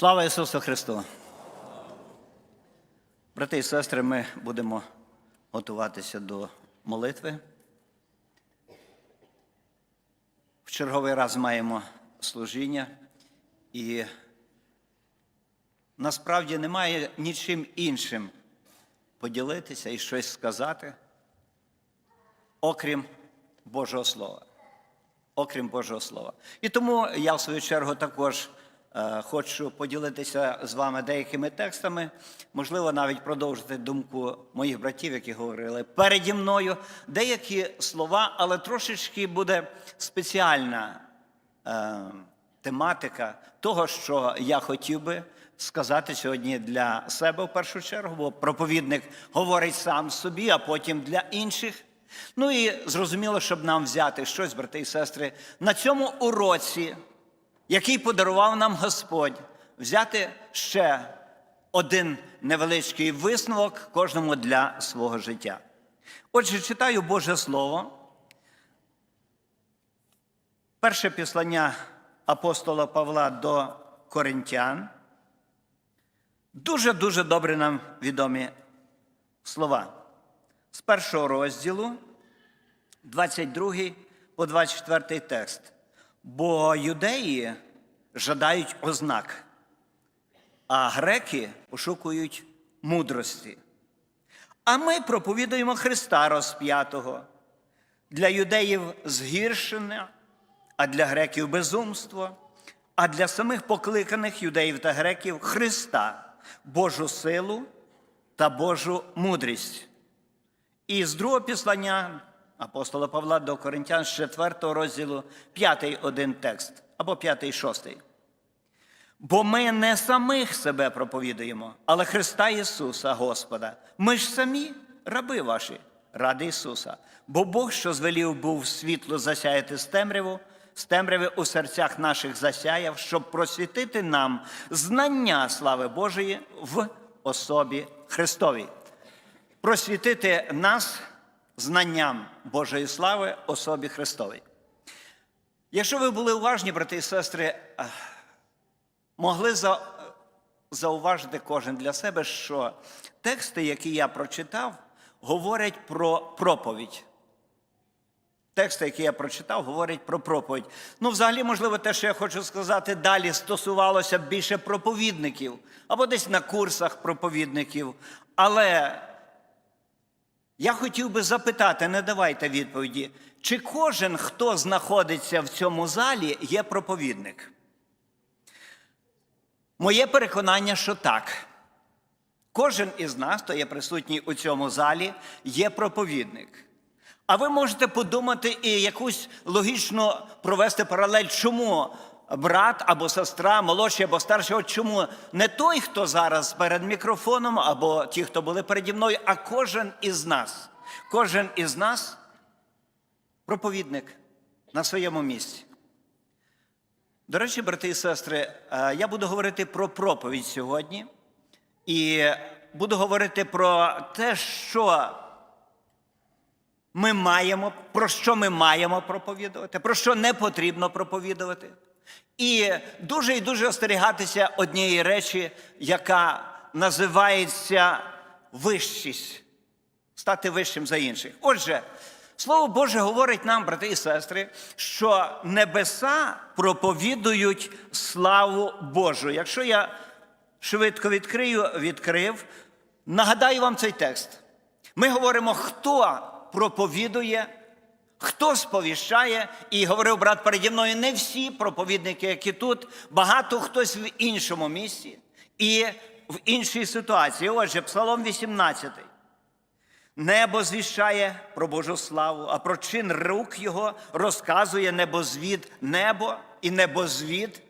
Слава Ісусу Христу! Брати і сестри, ми будемо готуватися до молитви. В черговий раз маємо служіння, і насправді немає нічим іншим поділитися і щось сказати, окрім Божого Слова. Окрім Божого Слова. І тому я, в свою чергу, також хочу поділитися з вами деякими текстами, можливо, навіть продовжити думку моїх братів, які говорили переді мною. Деякі слова, але трошечки буде спеціальна е, тематика того, що я хотів би сказати сьогодні для себе в першу чергу, бо проповідник говорить сам собі, а потім для інших. Ну і зрозуміло, щоб нам взяти щось, брати і сестри, на цьому уроці, який подарував нам Господь, взяти ще один невеличкий висновок кожному для свого життя. Отже, читаю Боже Слово. Перше післання апостола Павла до Коринтян. Дуже-дуже добре нам відомі слова. З першого розділу, 22 по 24 текст. Бо юдеї жадають ознак, а греки пошукують мудрості. А ми проповідуємо Христа розп'ятого. Для юдеїв згіршення, а для греків безумство, а для самих покликаних юдеїв та греків Христа, Божу силу та Божу мудрість. І з другого післання апостола Павла до Коринтян з 4 розділу, п'ятий один текст або п'ятий шостий. Бо ми не самих себе проповідуємо, але Христа Ісуса, Господа. Ми ж самі раби ваші, ради Ісуса. Бо Бог, що звелів був світло засяяти з темряву, з темряви у серцях наших засяяв, щоб просвітити нам знання слави Божої в особі Христовій просвітити нас знанням Божої слави особі Христовій. Якщо ви були уважні, брати і сестри, могли зауважити кожен для себе, що тексти, які я прочитав, говорять про проповідь. Тексти, які я прочитав, говорять про проповідь. Ну, взагалі, можливо, те, що я хочу сказати далі, стосувалося більше проповідників або десь на курсах проповідників. Але я хотів би запитати, не давайте відповіді, чи кожен, хто знаходиться в цьому залі, є проповідник? Моє переконання, що так. Кожен із нас, хто є присутній у цьому залі, є проповідник. А ви можете подумати і якусь логічно провести паралель, чому брат або сестра, молодший або старший, от чому не той, хто зараз перед мікрофоном, або ті, хто були переді мною, а кожен із нас. Кожен із нас проповідник на своєму місці. До речі, брати і сестри, е, я буду говорити про проповідь сьогодні. І буду говорити про те, що ми маємо, про що ми маємо проповідувати, про що не потрібно проповідувати. І дуже і дуже остерігатися однієї речі, яка називається вищість, стати вищим за інших. Отже, Слово Боже говорить нам, брати і сестри, що небеса проповідують славу Божу. Якщо я швидко відкрию, відкрив, нагадаю вам цей текст. Ми говоримо, хто проповідує, хто сповіщає, і говорив брат переді мною, не всі проповідники, які тут, багато хтось в іншому місці і в іншій ситуації. Отже, Псалом 18. Небо звіщає про Божу славу, а про чин рук його розказує небозвід небо і небозвід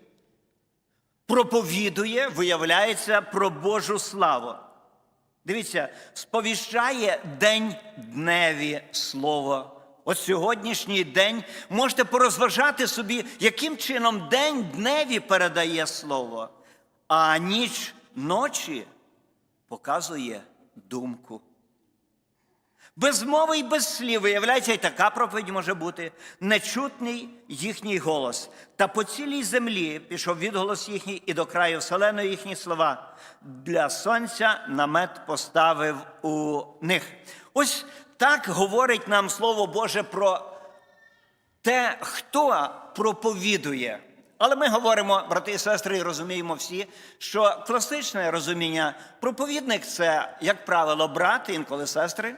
проповідує, виявляється про Божу славу. Дивіться, сповіщає день дневі слово. От сьогоднішній день можете порозважати собі, яким чином день дневі передає слово, а ніч ночі показує думку. Без мови і без слів, виявляється, і така проповідь може бути нечутний їхній голос. Та по цілій землі пішов відголос їхній і до краю вселеної їхні слова. Для сонця намет поставив у них. Ось так говорить нам Слово Боже про те, хто проповідує. Але ми говоримо, брати і сестри, і розуміємо всі, що класичне розуміння проповідник це, як правило, брат, інколи сестри.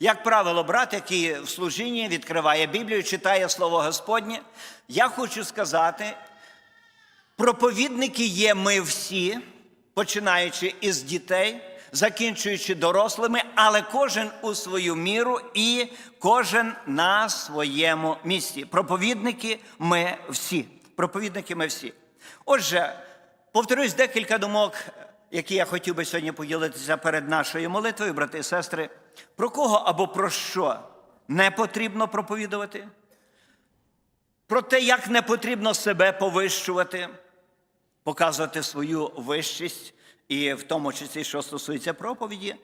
Як правило, брат, який в служінні відкриває Біблію, читає Слово Господнє. Я хочу сказати, проповідники є ми всі, починаючи із дітей, закінчуючи дорослими, але кожен у свою міру і кожен на своєму місці. Проповідники ми всі. Проповідники ми всі. Отже, повторюсь декілька думок, які я хотів би сьогодні поділитися перед нашою молитвою, брати і сестри. Про кого або про що не потрібно проповідувати? Про те, як не потрібно себе повищувати, показувати свою вищість, і в тому числі, що стосується проповіді.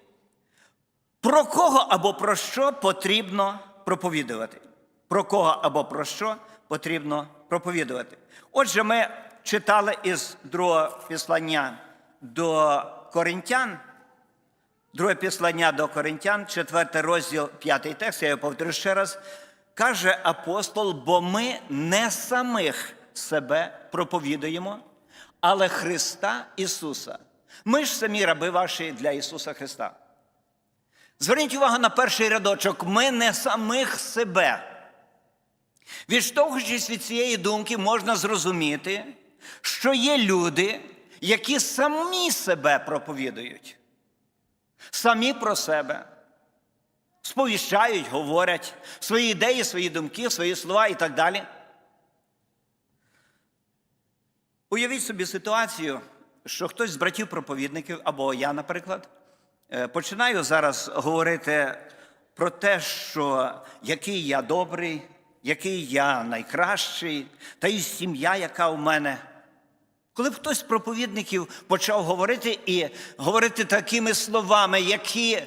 Про кого або про що потрібно проповідувати? Про кого або про що потрібно проповідувати? Отже, ми читали із другого післання до Коринтян, друге післання до Коринтян, четвертий розділ, п'ятий текст, я його повторю ще раз. Каже апостол, бо ми не самих себе проповідуємо, але Христа Ісуса. Ми ж самі раби ваші для Ісуса Христа. Зверніть увагу на перший рядочок. Ми не самих себе. Відштовхуючись від цієї думки, можна зрозуміти, що є люди, які самі себе проповідують, самі про себе, сповіщають, говорять свої ідеї, свої думки, свої слова і так далі. Уявіть собі ситуацію, що хтось з братів-проповідників, або я, наприклад, е, починаю зараз говорити про те, що який я добрий, який я найкращий, та й сім'я, яка у мене. Коли б хтось з проповідників почав говорити і говорити такими словами, які,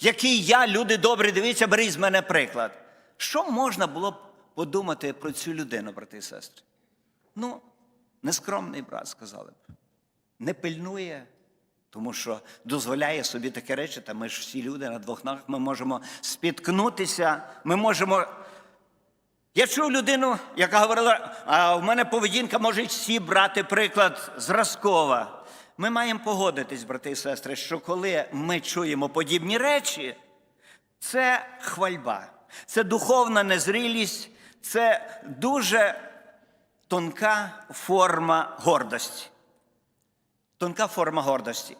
які я, люди добрі, дивіться, беріть з мене приклад. Що можна було б подумати про цю людину, брати і сестри? Ну, нескромний брат, сказали б. Не пильнує, тому що дозволяє собі такі речі, та ми ж всі люди на двох ногах, ми можемо спіткнутися, ми можемо. Я чув людину, яка говорила, а в мене поведінка можуть всі брати приклад зразкова. Ми маємо погодитись, брати і сестри, що коли ми чуємо подібні речі, це хвальба, це духовна незрілість, це дуже тонка форма гордості. Тонка форма гордості.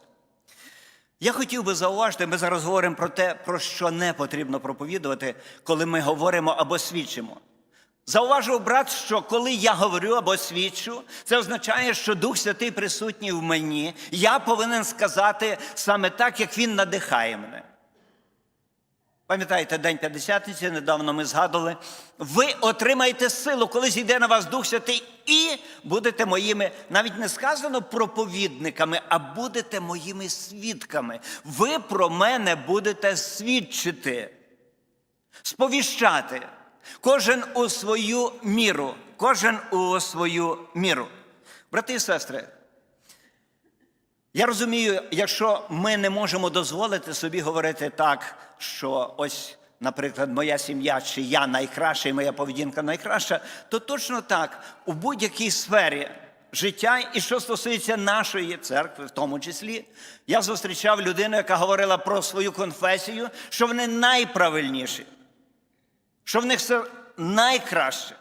Я хотів би зауважити, ми зараз говоримо про те, про що не потрібно проповідувати, коли ми говоримо або свідчимо. Зауважив брат, що коли я говорю або свідчу, це означає, що Дух Святий присутній в мені. Я повинен сказати саме так, як він надихає мене. Пам'ятаєте, День П'ятдесятниці, недавно ми згадували. Ви отримаєте силу, коли зійде на вас Дух Святий, і будете моїми, навіть не сказано проповідниками, а будете моїми свідками. Ви про мене будете свідчити, сповіщати. Кожен у свою міру, кожен у свою міру. Брати і сестри, я розумію, якщо ми не можемо дозволити собі говорити так, що ось, наприклад, моя сім'я чи я найкраща, і моя поведінка найкраща, то точно так у будь-якій сфері життя, і що стосується нашої церкви, в тому числі, я зустрічав людину, яка говорила про свою конфесію, що вони найправильніші що в них все найкраще,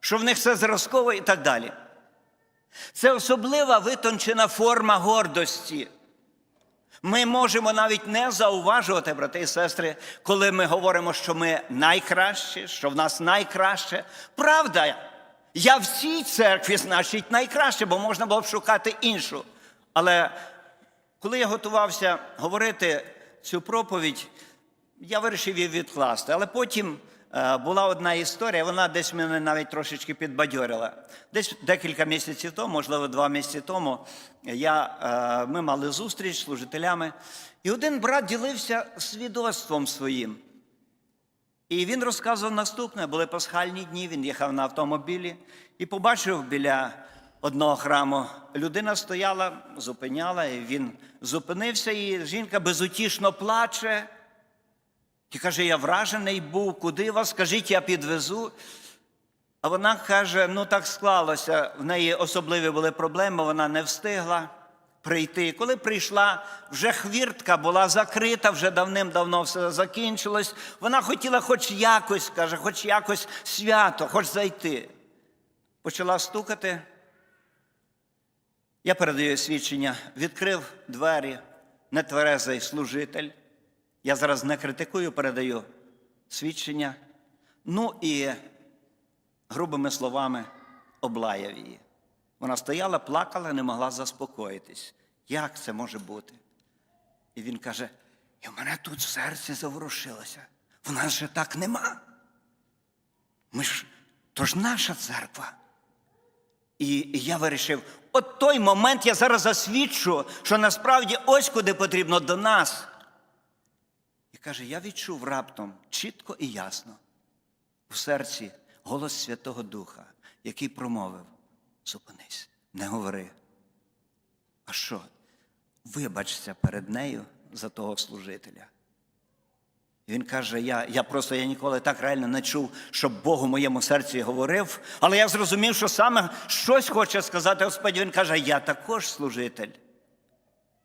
що в них все зразково і так далі. Це особлива витончена форма гордості. Ми можемо навіть не зауважувати, брати і сестри, коли ми говоримо, що ми найкращі, що в нас найкраще. Правда, я в цій церкві, значить, найкраще, бо можна було б шукати іншу. Але коли я готувався говорити цю проповідь, я вирішив її відкласти. Але потім е, була одна історія, вона десь мене навіть трошечки підбадьорила. Десь декілька місяців тому, можливо, два місяці тому, я, е, ми мали зустріч з служителями, і один брат ділився свідоцтвом своїм. І він розказував наступне: були пасхальні дні, він їхав на автомобілі і побачив біля одного храму. Людина стояла, зупиняла, і він зупинився, і жінка безутішно плаче. І каже, я вражений був, куди вас? Скажіть, я підвезу. А вона каже: ну так склалося, в неї особливі були проблеми, вона не встигла прийти. Коли прийшла, вже хвіртка була закрита, вже давним-давно все закінчилось. Вона хотіла хоч якось, каже, хоч якось свято, хоч зайти. Почала стукати. Я передаю свідчення, відкрив двері, нетверезий служитель. Я зараз не критикую, передаю свідчення. Ну і грубими словами облаяв її. Вона стояла, плакала, не могла заспокоїтись. Як це може бути? І він каже: і в мене тут в серці заворушилося. В нас же так нема. Ми ж, то ж наша церква. І я вирішив, от той момент я зараз засвідчу, що насправді ось куди потрібно до нас. Каже, я відчув раптом чітко і ясно в серці голос Святого Духа, який промовив: зупинись, не говори. А що? Вибачся перед нею за того служителя. Він каже: я, я просто я ніколи так реально не чув, щоб Бог у моєму серці говорив, але я зрозумів, що саме щось хоче сказати Господь. Він каже, я також служитель.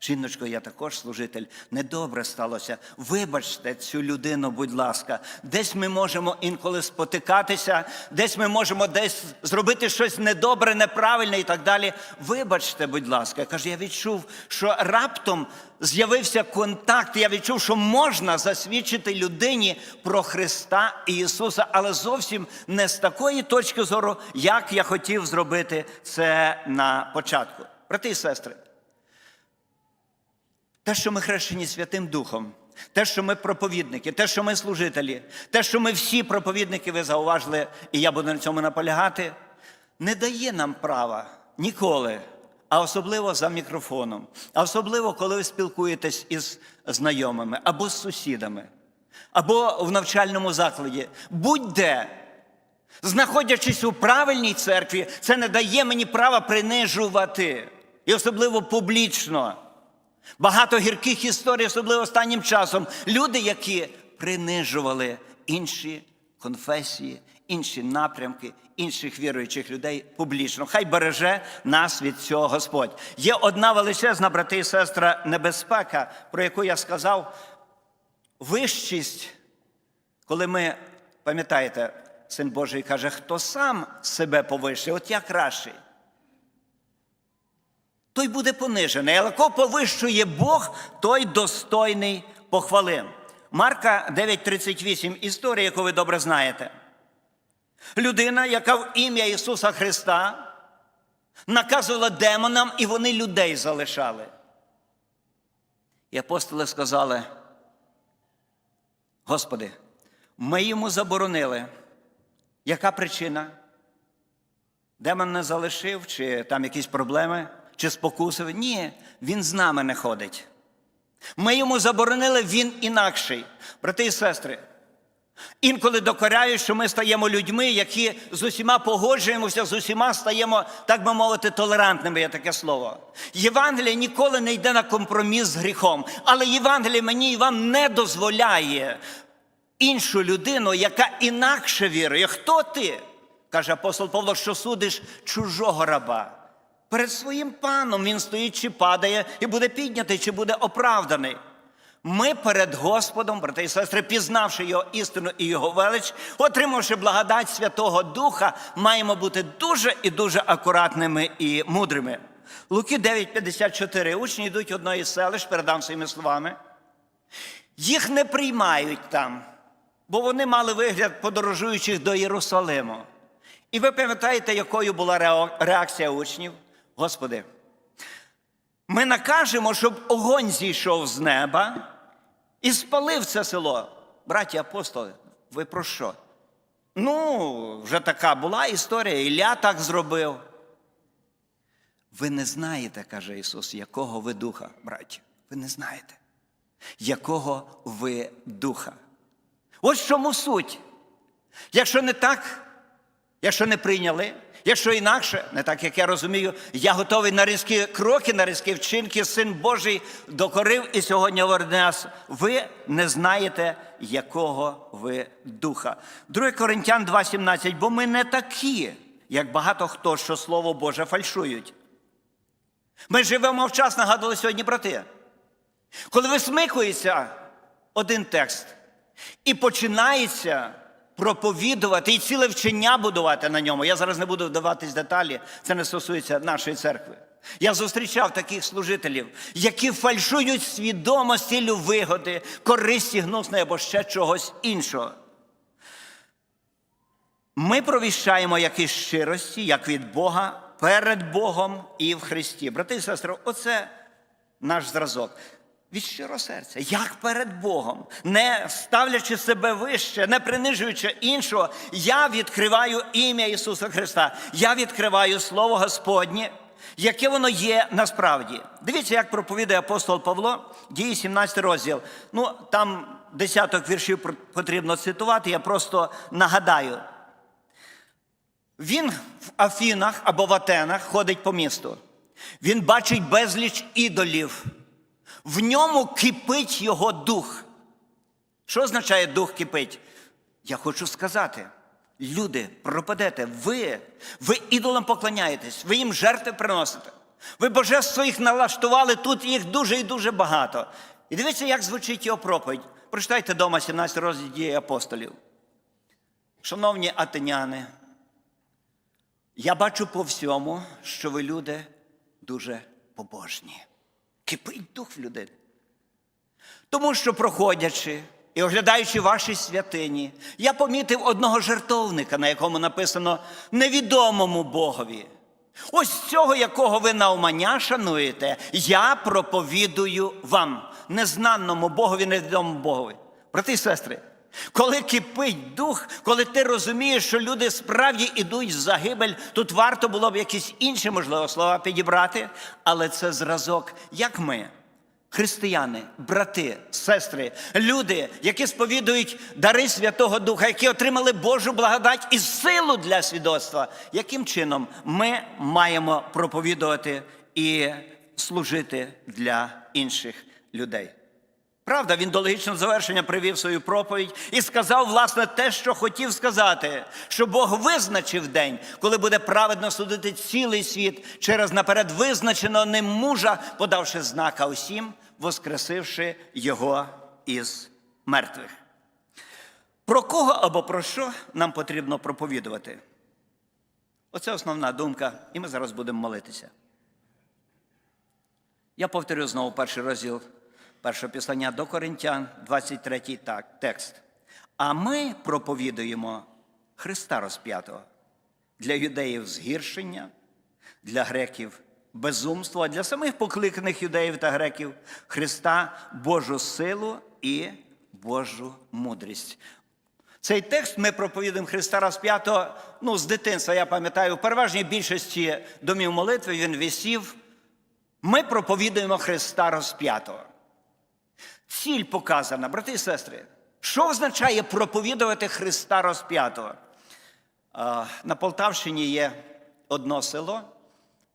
Жіночко, я також служитель. Недобре сталося. Вибачте цю людину, будь ласка. Десь ми можемо інколи спотикатися, десь ми можемо десь зробити щось недобре, неправильне і так далі. Вибачте, будь ласка. Каже, я відчув, що раптом з'явився контакт. Я відчув, що можна засвідчити людині про Христа і Ісуса, але зовсім не з такої точки зору, як я хотів зробити це на початку. Брати і сестри. Те, що ми хрещені Святим Духом, те, що ми проповідники, те, що ми служителі, те, що ми всі проповідники, ви зауважили, і я буду на цьому наполягати, не дає нам права ніколи, а особливо за мікрофоном, а особливо, коли ви спілкуєтесь із знайомими або з сусідами, або в навчальному закладі. Будь-де. Знаходячись у правильній церкві, це не дає мені права принижувати, і особливо публічно. Багато гірких історій, особливо останнім часом. Люди, які принижували інші конфесії, інші напрямки, інших віруючих людей публічно. Хай береже нас від цього Господь. Є одна величезна, брати і сестра, небезпека, про яку я сказав. Вищість, коли ми, пам'ятаєте, Син Божий каже, хто сам себе повищує, от я кращий той буде понижений. Але кого повищує Бог, той достойний похвали. Марка 9:38, історія, яку ви добре знаєте. Людина, яка в ім'я Ісуса Христа наказувала демонам, і вони людей залишали. І апостоли сказали: Господи, ми йому заборонили. Яка причина? Демон не залишив, чи там якісь проблеми? Чи спокусив. Ні, він з нами не ходить. Ми йому заборонили, він інакший. Брати і сестри, інколи докоряють, що ми стаємо людьми, які з усіма погоджуємося, з усіма стаємо, так би мовити, толерантними, є таке слово. Євангеліє ніколи не йде на компроміс з гріхом, але Євангеліє мені і вам не дозволяє іншу людину, яка інакше вірує. Хто ти? каже апостол Павло, що судиш чужого раба. Перед своїм паном він стоїть, чи падає, і буде піднятий, чи буде оправданий. Ми перед Господом, брати і сестри, пізнавши його істину і його велич, отримавши благодать Святого Духа, маємо бути дуже і дуже акуратними і мудрими. Луки 9,54. Учні йдуть одної селищ, передам своїми словами. Їх не приймають там, бо вони мали вигляд подорожуючих до Єрусалиму. І ви пам'ятаєте, якою була реакція учнів? Господи, ми накажемо, щоб огонь зійшов з неба і спалив це село. Браті апостоли, ви про що? Ну, вже така була історія, Ілля так зробив. Ви не знаєте, каже Ісус, якого ви духа, браті. Ви не знаєте, якого ви духа. Ось чому суть. Якщо не так, якщо не прийняли, якщо інакше, не так як я розумію, я готовий на різкі кроки, на різкі вчинки, син Божий докорив і сьогодні говорить нас, ви не знаєте, якого ви духа. 2 Коринтян 2,17, бо ми не такі, як багато хто, що Слово Боже фальшують. Ми живемо в час, нагадували сьогодні брати. Коли висмикується один текст і починається проповідувати і ціле вчення будувати на ньому. Я зараз не буду вдаватись деталі, це не стосується нашої церкви. Я зустрічав таких служителів, які фальшують свідомо з цілю вигоди, користі гнусної або ще чогось іншого. Ми провіщаємо як із щирості, як від Бога, перед Богом і в Христі. Брати і сестри, оце наш зразок. Від щирого серця, як перед Богом, не ставлячи себе вище, не принижуючи іншого, я відкриваю ім'я Ісуса Христа. Я відкриваю Слово Господнє, яке воно є насправді. Дивіться, як проповідає апостол Павло, дії 17 розділ. Ну, там десяток віршів потрібно цитувати, я просто нагадаю. Він в Афінах або в Атенах ходить по місту. Він бачить безліч ідолів. В ньому кипить його дух. Що означає дух кипить? Я хочу сказати, люди, пропадете, ви, ви ідолам поклоняєтесь, ви їм жертви приносите. Ви божество їх налаштували, тут їх дуже і дуже багато. І дивіться, як звучить його проповідь. Прочитайте дома 17 розділ дії апостолів. Шановні атеняни, я бачу по всьому, що ви люди дуже побожні. Кипить дух в людини. Тому що, проходячи і оглядаючи ваші святині, я помітив одного жертовника, на якому написано невідомому Богові. Ось цього, якого ви наумання шануєте, я проповідую вам, незнаному Богові, невідомому Богові. Брати і сестри, коли кипить дух, коли ти розумієш, що люди справді йдуть в загибель, тут варто було б якісь інші, можливо, слова підібрати, але це зразок, як ми, християни, брати, сестри, люди, які сповідують дари Святого Духа, які отримали Божу благодать і силу для свідоцтва, яким чином ми маємо проповідувати і служити для інших людей. Правда, він до логічного завершення привів свою проповідь і сказав, власне, те, що хотів сказати, що Бог визначив день, коли буде праведно судити цілий світ через наперед визначеного ним мужа, подавши знака усім, воскресивши його із мертвих. Про кого або про що нам потрібно проповідувати? Оце основна думка, і ми зараз будемо молитися. Я повторю знову перший розділ першого післання до Коринтян, 23 так, текст. А ми проповідуємо Христа розп'ятого для юдеїв згіршення, для греків безумство, а для самих покликаних юдеїв та греків Христа Божу силу і Божу мудрість. Цей текст ми проповідуємо Христа розп'ятого, ну, з дитинства, я пам'ятаю, в переважній більшості домів молитви він висів. Ми проповідуємо Христа розп'ятого. Ціль показана, брати і сестри. Що означає проповідувати Христа розп'ятого? На Полтавщині є одно село,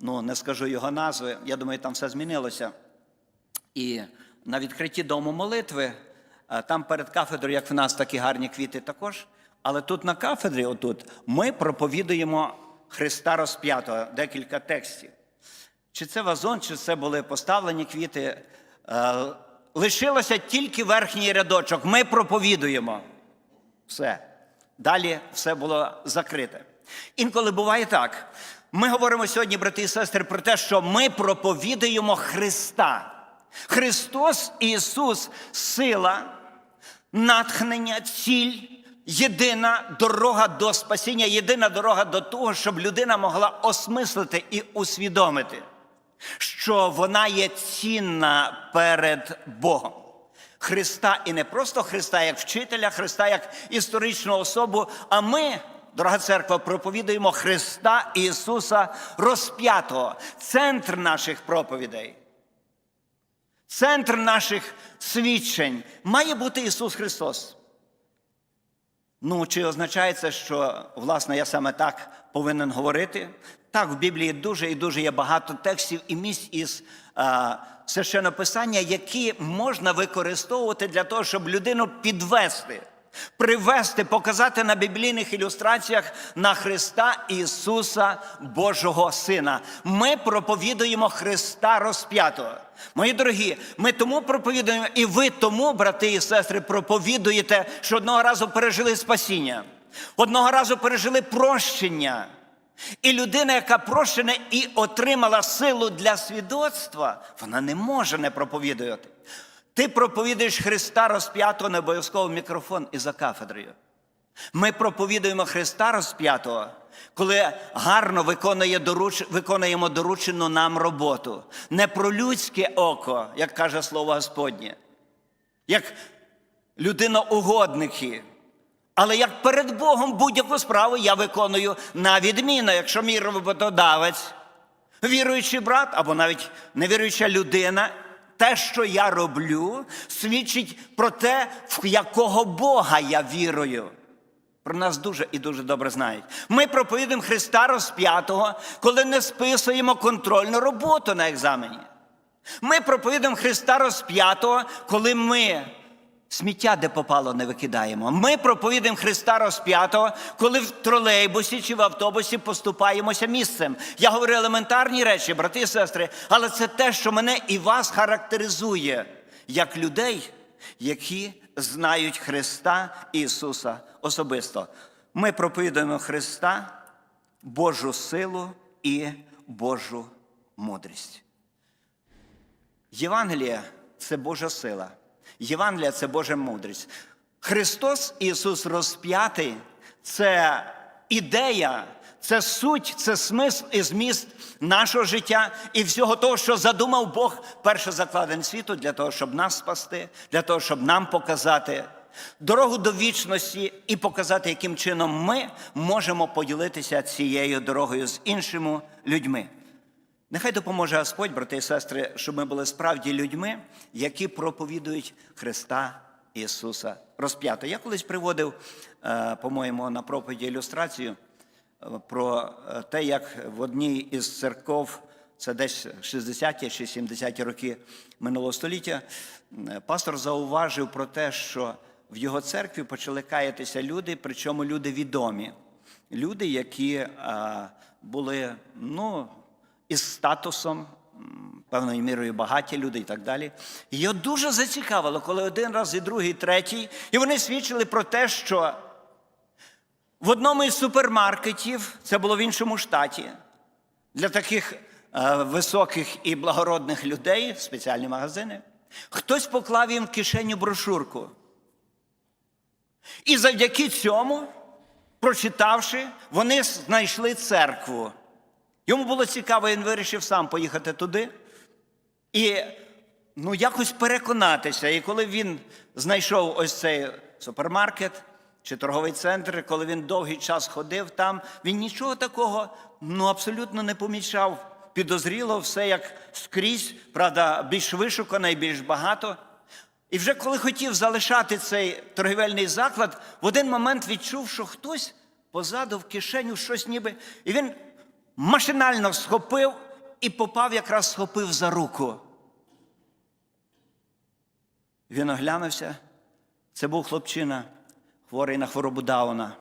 ну не скажу його назви, я думаю, там все змінилося. І на відкритті дому молитви, там перед кафедрою, як в нас такі гарні квіти також. Але тут на кафедрі, отут, ми проповідуємо Христа розп'ятого, декілька текстів. Чи це вазон, чи це були поставлені квіти. Лишилося тільки верхній рядочок. Ми проповідуємо. Все. Далі все було закрите. Інколи буває так. Ми говоримо сьогодні, брати і сестри, про те, що ми проповідуємо Христа. Христос Ісус сила, натхнення, ціль, єдина дорога до спасіння, єдина дорога до того, щоб людина могла осмислити і усвідомити що вона є цінна перед Богом. Христа і не просто Христа як вчителя, Христа як історичну особу, а ми, дорога церква, проповідуємо Христа Ісуса розп'ятого, центр наших проповідей. Центр наших свідчень має бути Ісус Христос. Ну, чи означає це, що власне я саме так повинен говорити? Так, в Біблії дуже і дуже є багато текстів і місць із а, священописання, які можна використовувати для того, щоб людину підвести, привести, показати на біблійних ілюстраціях на Христа Ісуса Божого Сина. Ми проповідуємо Христа розп'ятого. Мої дорогі, ми тому проповідуємо, і ви тому, брати і сестри, проповідуєте, що одного разу пережили спасіння, одного разу пережили прощення. І людина, яка прощена і отримала силу для свідоцтва, вона не може не проповідувати. Ти проповідуєш Христа розп'ятого не обов'язково мікрофон і за кафедрою. Ми проповідуємо Христа розп'ятого, коли гарно виконує доруч... виконуємо доручену нам роботу. Не про людське око, як каже слово Господнє, як людиноугодники. Але як перед Богом будь-яку справу я виконую на відміну, якщо мій роботодавець, віруючий брат або навіть невіруюча людина, те, що я роблю, свідчить про те, в якого Бога я вірую. Про нас дуже і дуже добре знають. Ми проповідуємо Христа розп'ятого, коли не списуємо контрольну роботу на екзамені. Ми проповідуємо Христа розп'ятого, коли ми сміття, де попало, не викидаємо. Ми проповідуємо Христа розп'ятого, коли в тролейбусі чи в автобусі поступаємося місцем. Я говорю елементарні речі, брати і сестри, але це те, що мене і вас характеризує як людей, які знають Христа Ісуса особисто. Ми проповідуємо Христа, Божу силу і Божу мудрість. Євангелія це Божа сила. Євангелія це Божа мудрість. Христос Ісус розп'ятий це ідея, це суть, це смисл і зміст нашого життя і всього того, що задумав Бог перше закладен світу для того, щоб нас спасти, для того, щоб нам показати дорогу до вічності і показати, яким чином ми можемо поділитися цією дорогою з іншими людьми. Нехай допоможе Господь, брати і сестри, щоб ми були справді людьми, які проповідують Христа Ісуса розп'ято. Я колись приводив, е, по-моєму, на проповіді ілюстрацію е, про е, те, як в одній із церков, це десь 60-ті чи 70-ті роки минулого століття, пастор зауважив про те, що в його церкві почали каятися люди, причому люди відомі. Люди, які були, ну, із статусом, певною мірою багаті люди і так далі. Його дуже зацікавило, коли один раз, і другий, і третій, і вони свідчили про те, що в одному із супермаркетів, це було в іншому штаті, для таких е, високих і благородних людей, спеціальні магазини, хтось поклав їм в кишеню брошурку. І завдяки цьому, прочитавши, вони знайшли церкву. Йому було цікаво, він вирішив сам поїхати туди і ну, якось переконатися. І коли він знайшов ось цей супермаркет чи торговий центр, коли він довгий час ходив там, він нічого такого ну, абсолютно не помічав. Підозріло все як скрізь, правда, більш вишукано і більш багато. І вже коли хотів залишати цей торгівельний заклад, в один момент відчув, що хтось позаду в кишеню щось ніби. І він машинально схопив і попав, якраз схопив за руку. Він оглянувся. Це був хлопчина, хворий на хворобу Дауна.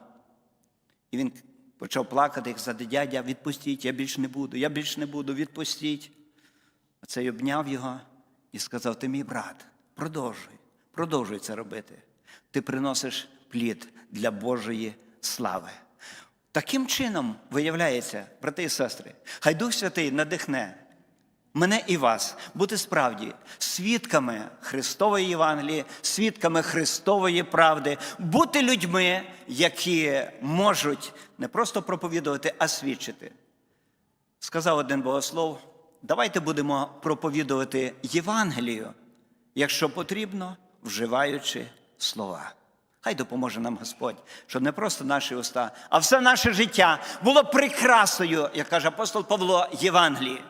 І він почав плакати, як за дядя, відпустіть, я більш не буду, я більш не буду, відпустіть. А цей обняв його і сказав: Ти мій брат, продовжуй, продовжуй це робити. Ти приносиш плід для Божої слави. Таким чином виявляється, брати і сестри, хай Дух Святий надихне мене і вас бути справді свідками Христової Євангелії, свідками Христової правди, бути людьми, які можуть не просто проповідувати, а свідчити. Сказав один богослов: давайте будемо проповідувати Євангелію, якщо потрібно, вживаючи слова. Хай допоможе нам Господь, щоб не просто наші уста, а все наше життя було прикрасою, як каже апостол Павло, Євангелії.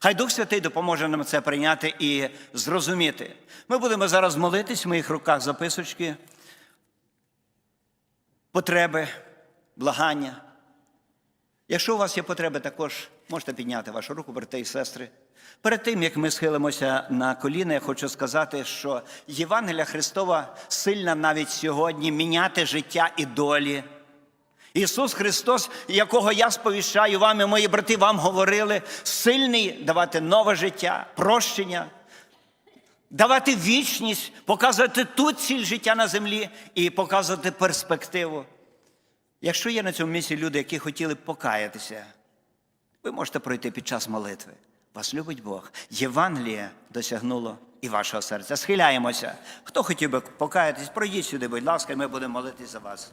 Хай Дух Святий допоможе нам це прийняти і зрозуміти. Ми будемо зараз молитись в моїх руках записочки. потреби, благання. Якщо у вас є потреби, також можете підняти вашу руку, брати і сестри. Перед тим, як ми схилимося на коліна, я хочу сказати, що Євангелія Христова сильна навіть сьогодні міняти життя і долі. Ісус Христос, якого я сповіщаю вам, і мої брати вам говорили, сильний давати нове життя, прощення, давати вічність, показувати ту ціль життя на землі і показувати перспективу. Якщо є на цьому місці люди, які хотіли покаятися, ви можете пройти під час молитви. Вас любить Бог. Євангеліє досягнуло і вашого серця. Схиляємося. Хто хотів би покаятись, пройдіть сюди, будь ласка, і ми будемо молитись за вас.